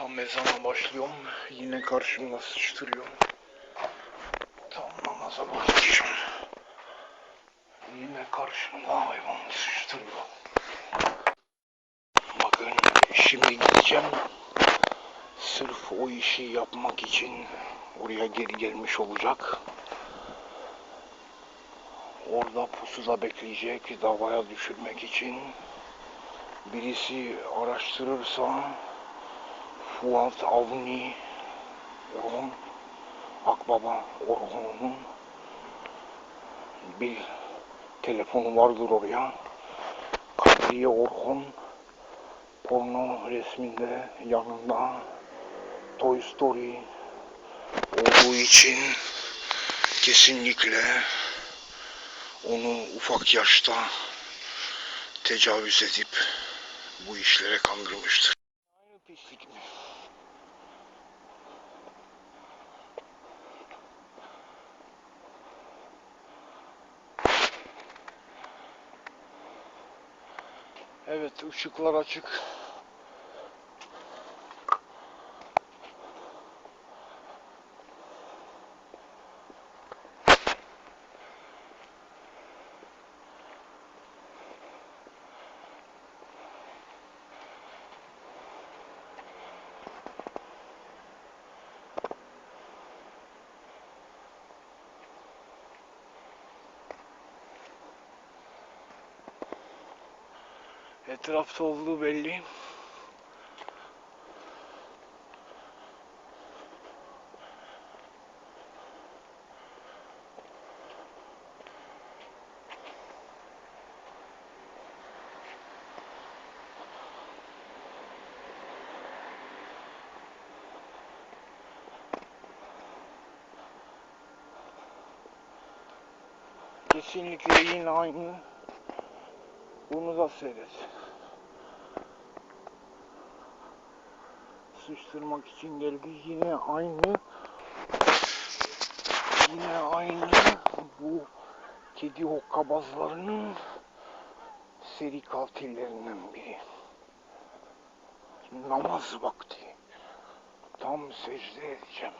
Tam ezana başlıyorum. Yine karşımda sıçtırıyor. Tam namaza başlayacağım. Yine karşımda hayvan sıçtırıyor. Bakın şimdi gideceğim. Sırf o işi yapmak için oraya geri gelmiş olacak. Orada pusuda bekleyecek davaya düşürmek için. Birisi araştırırsa Fuat Avni Orhun Akbaba Orhun'un bir telefonu vardır oraya. Kadriye Orhun porno resminde yanında Toy Story olduğu için kesinlikle onu ufak yaşta tecavüz edip bu işlere kandırmıştır. Aynı pislik mi? Evet ışıklar açık. Etrafta olduğu belli. Kesinlikle yine aynı. Bunu da seyret. Sıçtırmak için geldi. Yine aynı. Yine aynı. Bu kedi hokkabazlarının seri katillerinden biri. Namaz vakti. Tam secde edeceğim.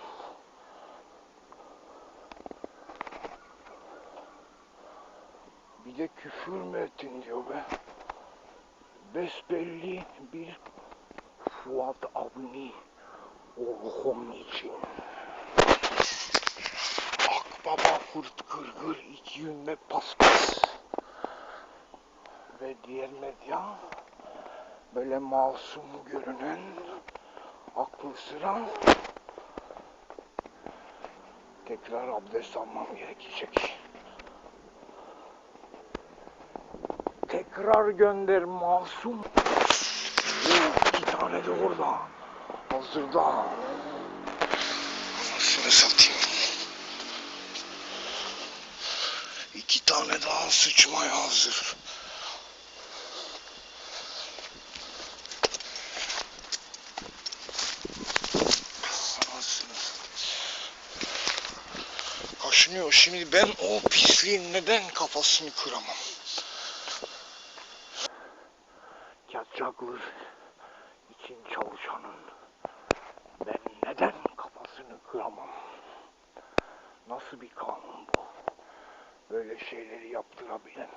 Bir de küfür mü ettin diyor be. Besbelli bir Fuat Avni Orhun için. Akbaba fırt kırgır iki yönde paspas. Ve diğer medya böyle masum görünen aklı sıra tekrar abdest almam gerekecek. Tekrar gönder masum. De orada. Hazırda. Anasını satayım. İki tane daha sıçmaya hazır. Kaşınıyor. Şimdi ben o pisliğin neden kafasını kıramam? Yatacaklar için çalışanın ben neden kıramam? Nasıl bir kanun bu? Böyle şeyleri yaptırabilen.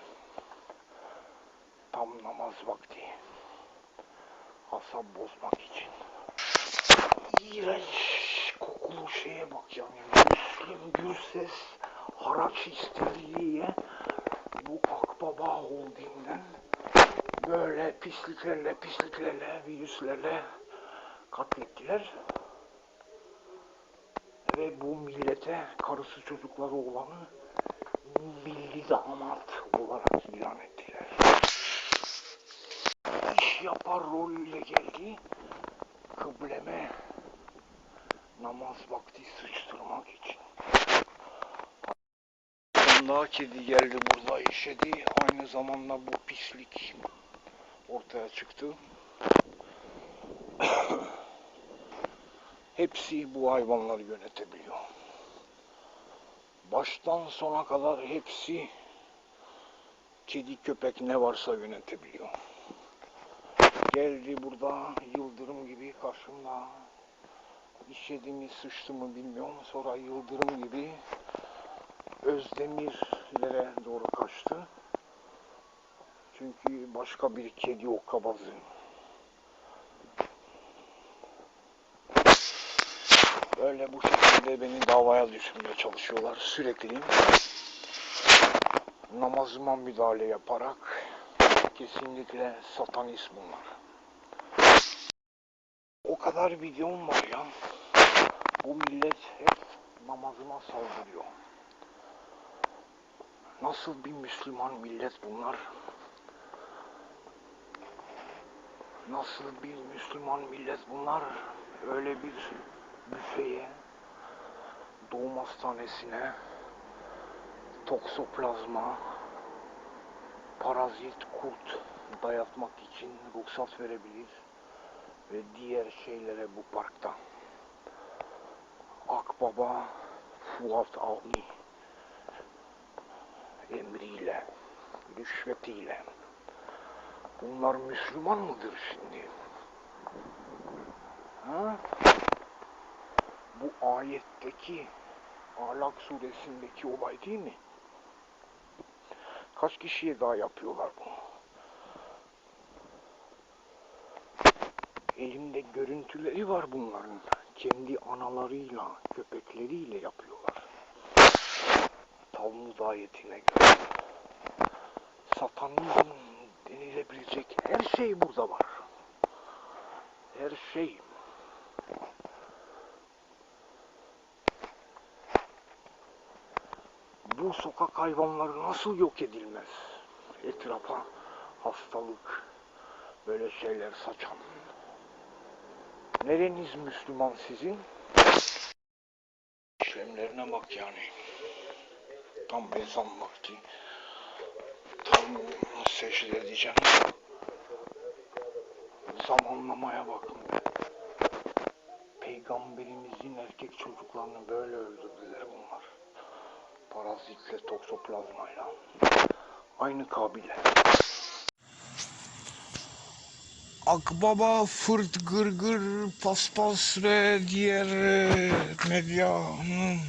Tam namaz vakti. Asap bozmak için. İğrenç kokulu şeye bak yani. Müslüm Gürses haraç istedi diye bu Akbaba Holding'den böyle pisliklerle pisliklerle virüslerle katlettiler. Ve bu millete karısı çocukları olanı milli damat olarak ilan ettiler. İş yapar rolüyle geldi. Kıbleme namaz vakti sıçtırmak için. Daha kedi geldi burada işedi. Aynı zamanda bu pislik ortaya çıktı. Hepsi bu hayvanları yönetebiliyor. Baştan sona kadar hepsi kedi köpek ne varsa yönetebiliyor. Geldi burada yıldırım gibi karşımda. İşedi mi sıçtı mı bilmiyorum. Sonra Yıldırım gibi Özdemirlere doğru kaçtı. Çünkü başka bir kedi o kabazı. Böyle bu şekilde beni davaya düşürmeye çalışıyorlar sürekli. Namazıma müdahale yaparak kesinlikle satanist bunlar. O kadar videom var ya. Bu millet hep namazıma saldırıyor. Nasıl bir Müslüman millet bunlar? Nasıl bir Müslüman millet bunlar? Öyle bir büfeye, doğum hastanesine, toksoplazma, parazit, kurt dayatmak için ruhsat verebilir ve diğer şeylere bu parkta. Akbaba Fuat Avni emriyle, rüşvetiyle. Bunlar Müslüman mıdır şimdi? Ha? Bu ayetteki Alak suresindeki olay değil mi? Kaç kişiye daha yapıyorlar bunu? Elimde görüntüleri var bunların. Kendi analarıyla, köpekleriyle yapıyorlar. Talmud ayetine göre. Satanizm denilebilecek her şey burada var. Her şey. Bu sokak hayvanları nasıl yok edilmez? Etrafa hastalık, böyle şeyler saçan. Nereniz Müslüman sizin? İşlemlerine bak yani. Tam ezan vakti. Tam secde edeceğim. Zamanlamaya bakın. Peygamberimizin erkek çocuklarını böyle öldürdüler bunlar. Parazitle, toksoplazmayla. Aynı kabile. Akbaba, fırt, gırgır, paspas ve diğer e, medyanın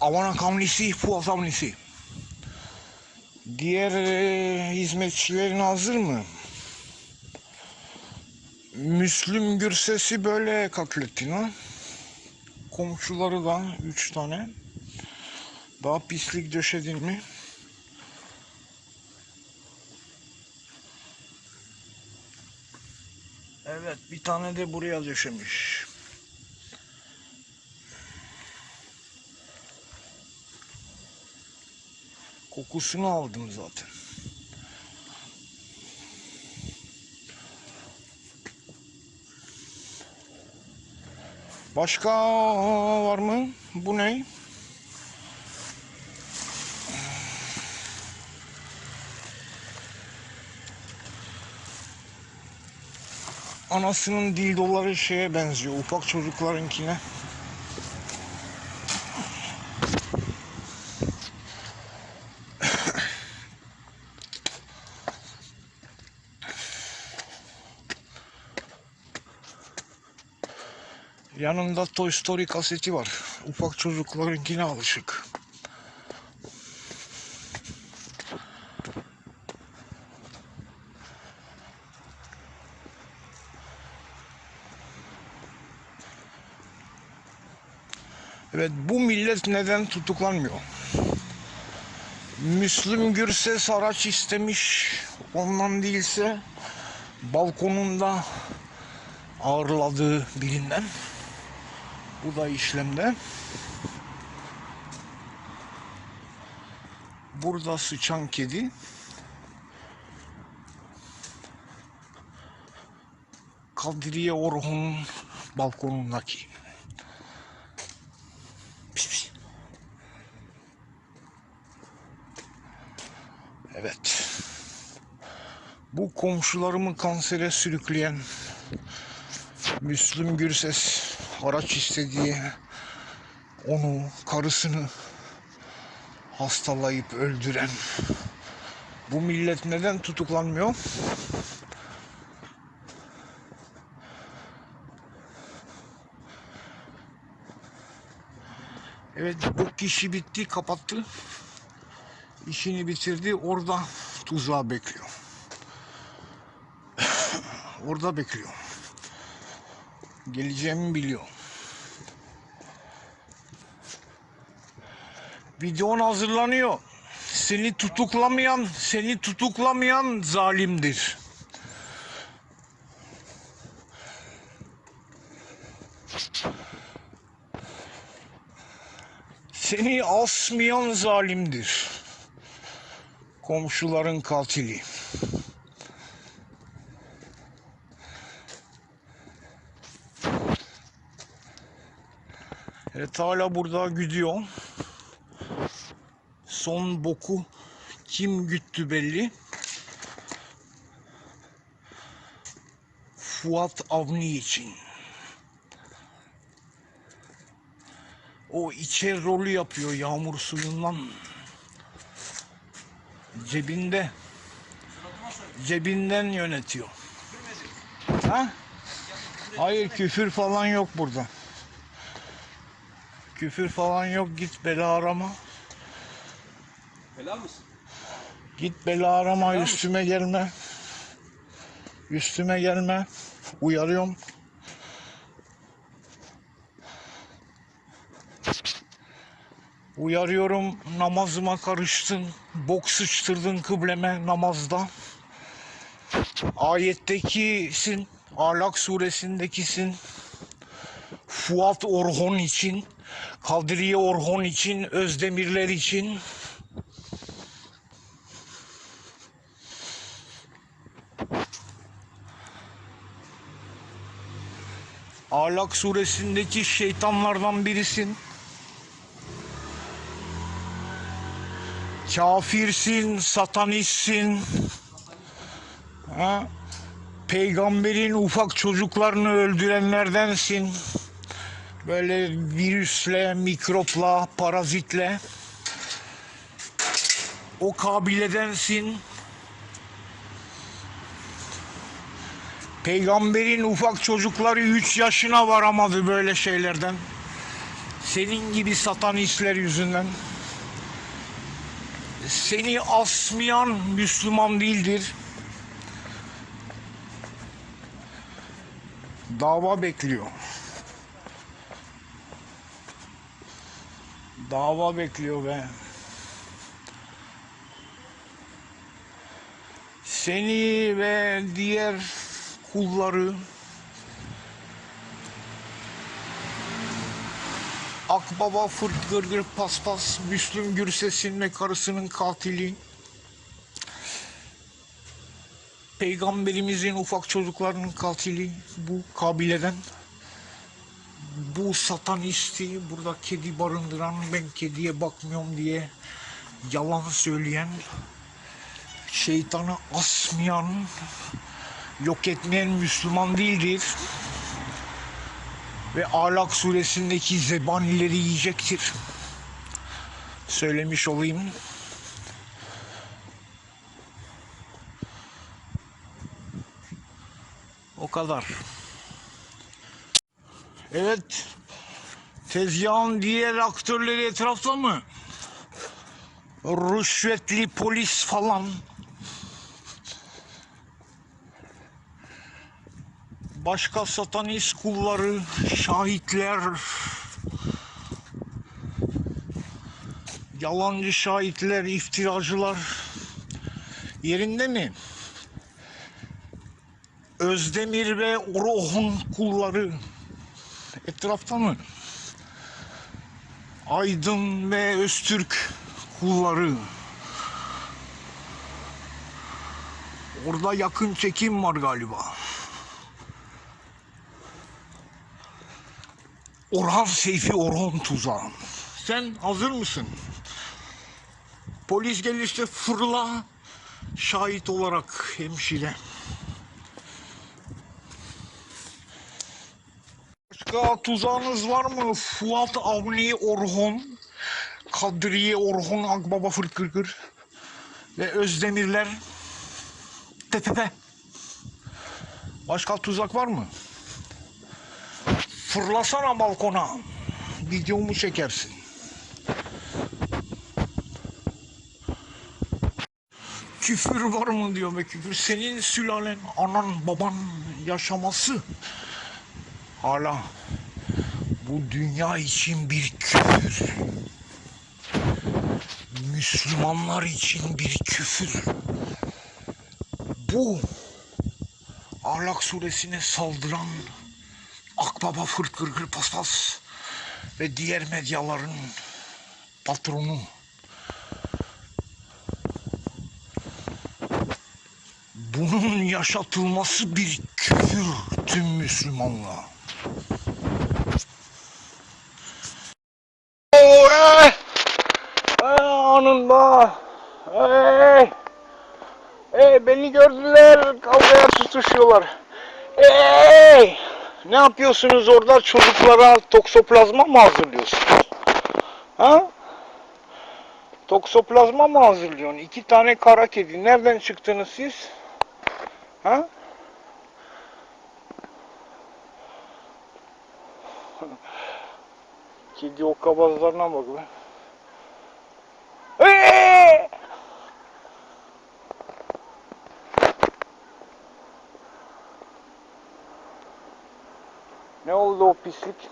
Avana Kamlisi, Fuat Avnisi. Diğer e, hizmetçilerin hazır mı? Müslüm Gürses'i böyle katlettin ha? Komşuları da üç tane. Daha pislik döşedin mi? Evet bir tane de buraya döşemiş. Kokusunu aldım zaten. Başka var mı? Bu ne? Anasının dildoları şeye benziyor. Ufak çocuklarınkine. Yanında Toy Story kaseti var. Ufak çocuklarınkine alışık. Evet bu millet neden tutuklanmıyor? Müslüm Gürses araç istemiş. Ondan değilse balkonunda ağırladığı birinden. Bu da işlemde. Burada sıçan kedi. Kadriye Orhun'un balkonundaki. komşularımı kansere sürükleyen Müslüm Gürses araç istediği onu, karısını hastalayıp öldüren bu millet neden tutuklanmıyor? Evet bu kişi bitti kapattı. işini bitirdi orada tuzağa bekliyor orada bekliyor. Geleceğimi biliyor. Videon hazırlanıyor. Seni tutuklamayan, seni tutuklamayan zalimdir. Seni asmayan zalimdir. Komşuların katili. Evet hala burada gidiyor. Son boku kim güttü belli. Fuat Avni için. O içer rolü yapıyor yağmur suyundan. Cebinde. Cebinden yönetiyor. Ha? Hayır küfür falan yok burada. Küfür falan yok git bela arama. Helal mısın? Git bela arama üstüme gelme. Üstüme gelme. Uyarıyorum. Uyarıyorum namazıma karıştın. Bok sıçtırdın kıbleme namazda. Ayettekisin. Alak suresindekisin. Fuat Orhon için. Kadriye Orhon için. Özdemirler için. Alak suresindeki şeytanlardan birisin. Kafirsin, satanistsin. Ha? Peygamberin ufak çocuklarını öldürenlerdensin. Böyle virüsle, mikropla, parazitle. O kabiledensin. Peygamberin ufak çocukları 3 yaşına varamadı böyle şeylerden. Senin gibi satanistler yüzünden. Seni asmayan Müslüman değildir. Dava bekliyor. Dava bekliyor ve seni ve diğer kulları Akbaba Fırt Gırgır Paspas Müslüm Gürses'in ve karısının katili Peygamberimizin ufak çocuklarının katili bu kabileden bu satanisti burada kedi barındıran ben kediye bakmıyorum diye yalan söyleyen şeytanı asmayan yok etmeyen Müslüman değildir. Ve Alak suresindeki zebanileri yiyecektir. Söylemiş olayım. O kadar. Evet. Tezgahın diğer aktörleri etrafta mı? Rüşvetli polis falan. başka satanist kulları, şahitler, yalancı şahitler, iftiracılar yerinde mi? Özdemir ve Orhun kulları etrafta mı? Aydın ve Öztürk kulları. Orada yakın çekim var galiba. Orhan Seyfi Orhan Tuzağım. Sen hazır mısın? Polis gelirse fırla şahit olarak hemşire. başka tuzağınız var mı? Fuat Avni Orhun, Kadriye Orhun Akbaba Fırkırkır ve Özdemirler Tetepe. Başka tuzak var mı? Fırlasana balkona. Videomu çekersin. Küfür var mı diyor be küfür. Senin sülalen, anan, baban yaşaması hala bu dünya için bir küfür. Müslümanlar için bir küfür. Bu Ahlak suresine saldıran Akbaba Fırt Gırgır Paspas ve diğer medyaların patronu bunun yaşatılması bir küfür tüm Müslümanlığa. Yapıyorsunuz orada çocuklara toksoplazma mı hazırlıyorsunuz? Ha? Toksoplazma mı hazırlıyorsun? İki tane kara kedi. Nereden çıktınız siz? Ha? Kedi o kabazlarına bak be. Eee! Ne pislik?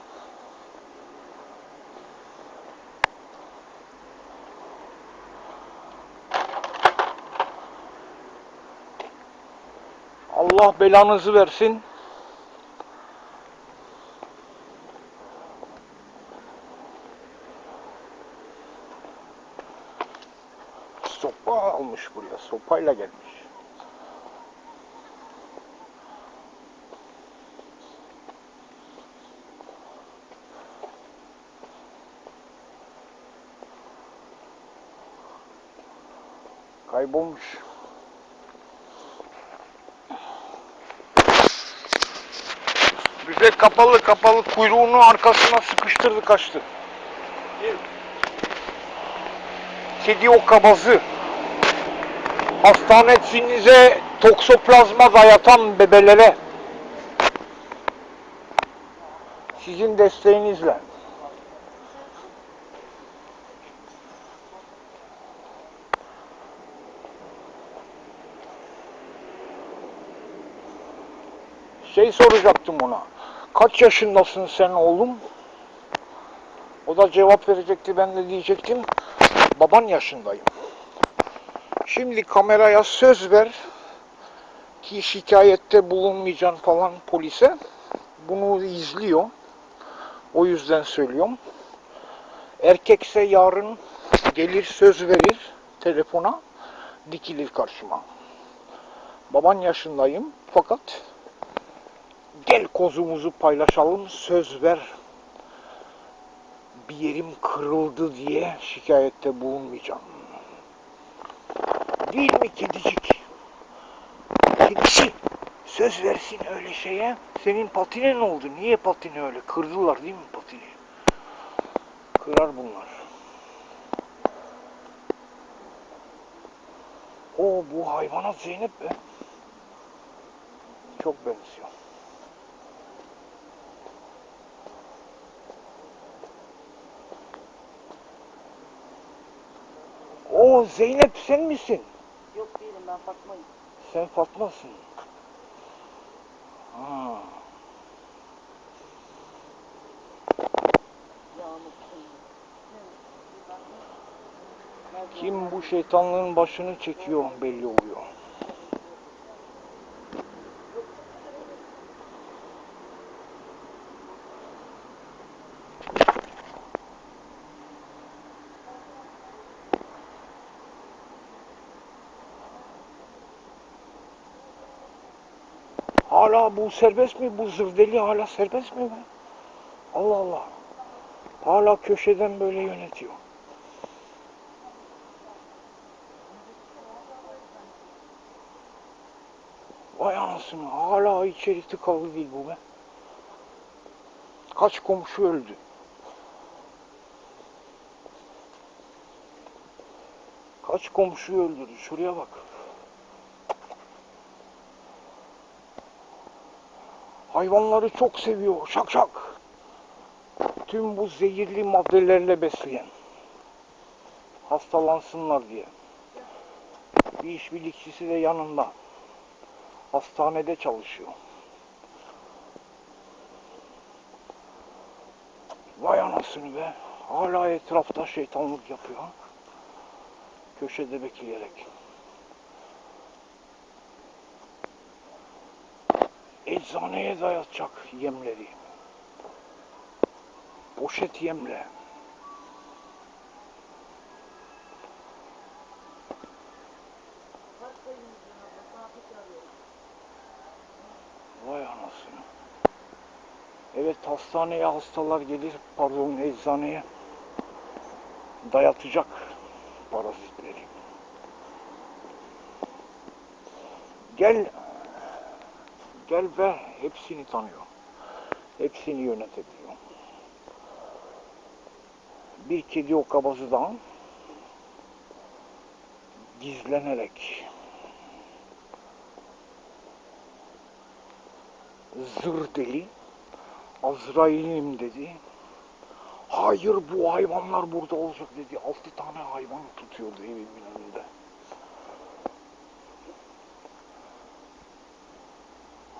Allah belanızı versin. Sopa almış buraya. Sopayla gelmiş. Kaybolmuş. Büfe kapalı kapalı kuyruğunu arkasına sıkıştırdı kaçtı. Kedi o kabazı. Hastanesinize toksoplazma dayatan bebelere sizin desteğinizle şey soracaktım ona. Kaç yaşındasın sen oğlum? O da cevap verecekti. Ben de diyecektim. Baban yaşındayım. Şimdi kameraya söz ver ki şikayette bulunmayacaksın falan polise. Bunu izliyor. O yüzden söylüyorum. Erkekse yarın gelir söz verir telefona dikilir karşıma. Baban yaşındayım fakat gel kozumuzu paylaşalım söz ver bir yerim kırıldı diye şikayette bulunmayacağım. Değil mi kedicik? Kedisi söz versin öyle şeye. Senin patine ne oldu? Niye patini öyle? Kırdılar değil mi patini? Kırar bunlar. O bu hayvanat Zeynep be. Çok benziyor. O Zeynep sen misin? Yok değilim ben Fatma'yım. Sen Fatma'sın. Ha. Kim bu şeytanlığın başını çekiyor belli oluyor. Hala bu serbest mi? Bu zırdeli hala serbest mi be? Allah Allah. Hala köşeden böyle yönetiyor. Vay anasını hala içeri tıkalı değil bu be. Kaç komşu öldü. Kaç komşuyu öldürdü şuraya bak. Hayvanları çok seviyor şak şak. Tüm bu zehirli maddelerle besleyen. Hastalansınlar diye. Bir işbirlikçisi de yanında. Hastanede çalışıyor. Vay anasını be. Hala etrafta şeytanlık yapıyor. Köşede bekleyerek. Eczaneye dayatacak yemleri. Poşet yemle. Vay anasını. Evet hastaneye hastalar gelir, pardon eczaneye dayatacak parazitleri. Gel, gel ve hepsini tanıyor. Hepsini yönetebiliyor. Bir kedi o kabazıdan gizlenerek zır deli Azrail'im dedi. Hayır bu hayvanlar burada olacak dedi. Altı tane hayvan tutuyordu evimin önünde.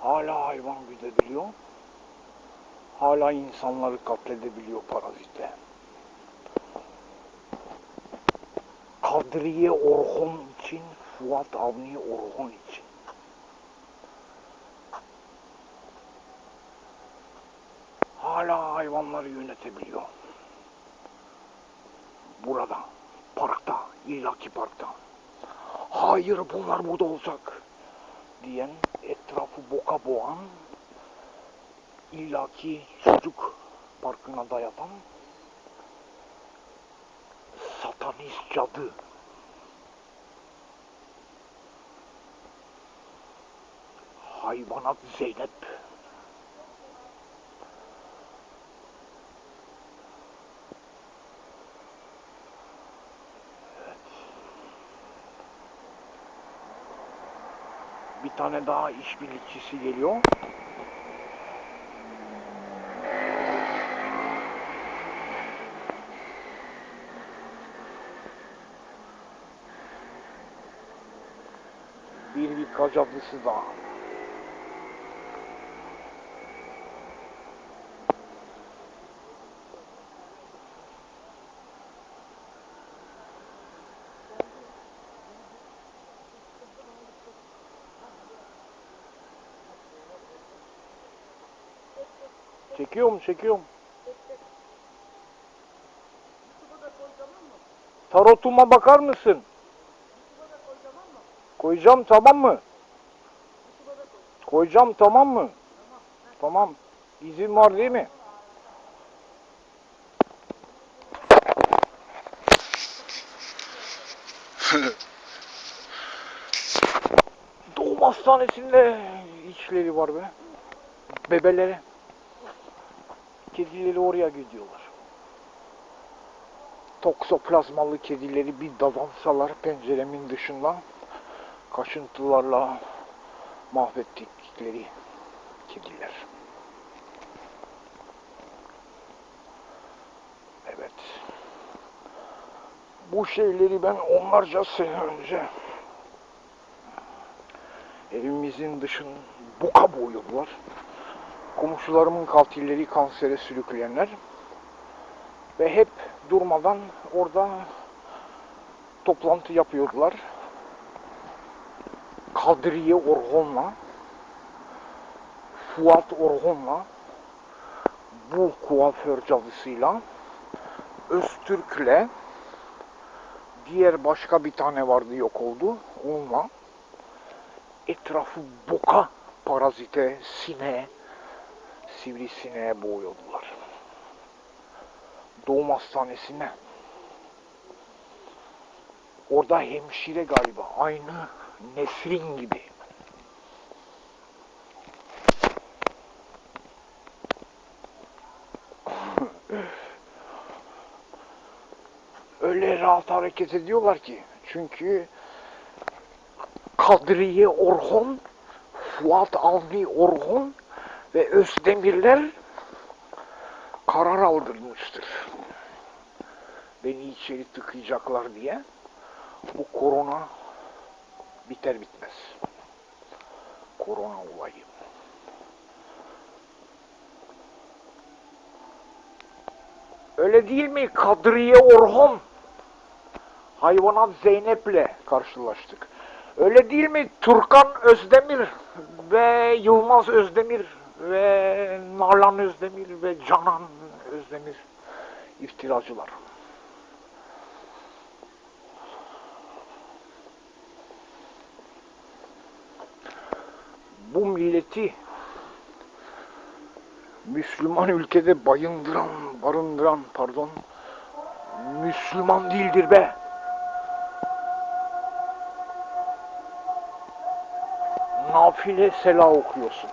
Hala hayvan güdebiliyor. Hala insanları katledebiliyor parazitle. Kadriye Orhon için, Fuat Avni Orhon için. Hala hayvanları yönetebiliyor. Burada, parkta, illaki parkta. Hayır bunlar burada olacak diyen, etrafı boka boğan, illaki çocuk parkına dayatan satanist cadı. Hayvanat Zeynep. Tane daha işbirlikçisi geliyor. Bir bir cadısı daha. Çekiyorum, çekiyorum. Tarotuma bakar mısın? Koyacağım tamam mı? Koyacağım tamam mı? Tamam. İzin var değil mi? Doğum hastanesinde içleri var be. Bebeleri. Kedileri oraya gidiyorlar. Toksoplazmalı kedileri bir dadansalar penceremin dışından kaşıntılarla mahvettikleri kediler. Evet. Bu şeyleri ben onlarca sene önce evimizin dışını buka boyuyorlar. Komşularımın katilleri kansere sürükleyenler ve hep durmadan orada toplantı yapıyordular. Kadriye Orhon'la Fuat Orhon'la bu kuaför cadısıyla Öztürk'le diğer başka bir tane vardı yok oldu onunla etrafı boka parazite sineğe sivrisineğe boğuyordular. Doğum hastanesine orada hemşire galiba aynı Nesrin gibi öyle rahat hareket ediyorlar ki. Çünkü Kadriye Orhon, Fuat Avni Orhon ve Özdemirler karar aldırmıştır. Beni içeri tıkayacaklar diye. Bu korona Biter bitmez. Korona olayı. Öyle değil mi Kadriye Orhon? Hayvanat Zeynep'le karşılaştık. Öyle değil mi Turkan Özdemir ve Yılmaz Özdemir ve Nalan Özdemir ve Canan Özdemir iftiracılar. Bu milleti Müslüman ülkede bayındıran, barındıran pardon Müslüman değildir be. Nafile sela okuyorsun.